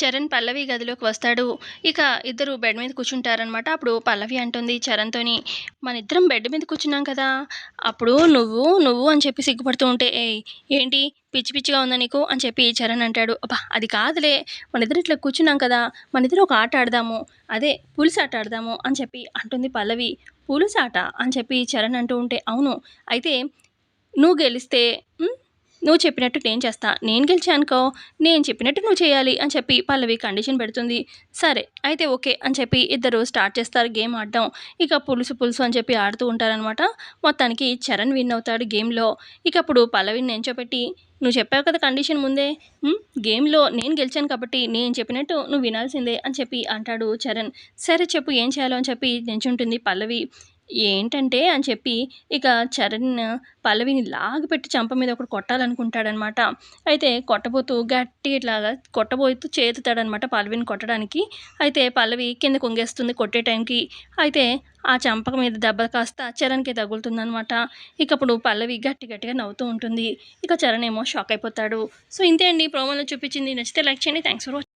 చరణ్ పల్లవి గదిలోకి వస్తాడు. ఇక ఇద్దరు బెడ్ మీద కూర్చుంటారనమాట అప్పుడు పల్లవి అంటుంది చరణ్తోని మన ఇద్దరం బెడ్ మీద కూర్చున్నాం కదా. అప్పుడు నువ్వు నువ్వు అని చెప్పి సిగ్గుపడుతూ ఉంటే ఏంటి? పిచ్చి పిచ్చిగా ఉందా నీకు? అని చెప్పి చరణ్ అంటాడు. అబ్బా అది కాదులే. మన ఇద్దరు ఇట్లా కూర్చున్నాం కదా. మన ఇద్దరు ఒక ఆట ఆడదాము. అదే పులిసి ఆట ఆడదాము అని చెప్పి అంటుంది పల్లవి. పులిసి ఆట? అని చెప్పి చరణ్ అంటూ ఉంటే అవును. అయితే నువ్వు గెలిస్తే నువ్వు చెప్పినట్టు నేను చేస్తా. నేను గెలిచానుకో నేను చెప్పినట్టు నువ్వు చేయాలి అని చెప్పి పల్లవి కండిషన్ పెడుతుంది. సరే అయితే ఓకే అని చెప్పి ఇద్దరు స్టార్ట్ చేస్తారు గేమ్ ఆడడం. ఇక పులుసు పులుసు అని చెప్పి ఆడుతూ ఉంటారనమాట మొత్తానికి చరణ్ విన్ అవుతాడు గేమ్లో ఇక అప్పుడు పల్లవిని నించోపెట్టి నువ్వు చెప్పావు కదా కండిషన్ ముందే? గేమ్లో నేను గెలిచాను కాబట్టి నేను చెప్పినట్టు నువ్వు వినాల్సిందే అని చెప్పి అంటాడు చరణ్. సరే చెప్పు ఏం చేయాలో అని చెప్పి నించుంటుంది పల్లవి. ఏంటంటే అని చెప్పి ఇక చరణ్ పల్లవిని లాగిపెట్టి చంప మీద ఒకటి కొట్టాలనుకుంటాడనమాట. అయితే కొట్టబోతూ గట్టి ఇట్లాగా కొట్టబోతూ చేతుతాడనమాట పల్లవిని కొట్టడానికి. అయితే పల్లవి కింద కొంగేస్తుంది కొట్టే టైంకి. అయితే ఆ చంపక మీద దెబ్బ కాస్త చరణ్కి తగులుతుందనమాట. ఇక అప్పుడు పల్లవి గట్టి గట్టిగా నవ్వుతూ ఉంటుంది. ఇక చరణ్ ఏమో షాక్ అయిపోతాడు. సో ఇంతే అండి. ప్రోమోలో చూపించింది నచ్చితే లైక్ చేయండి. Thanks for watching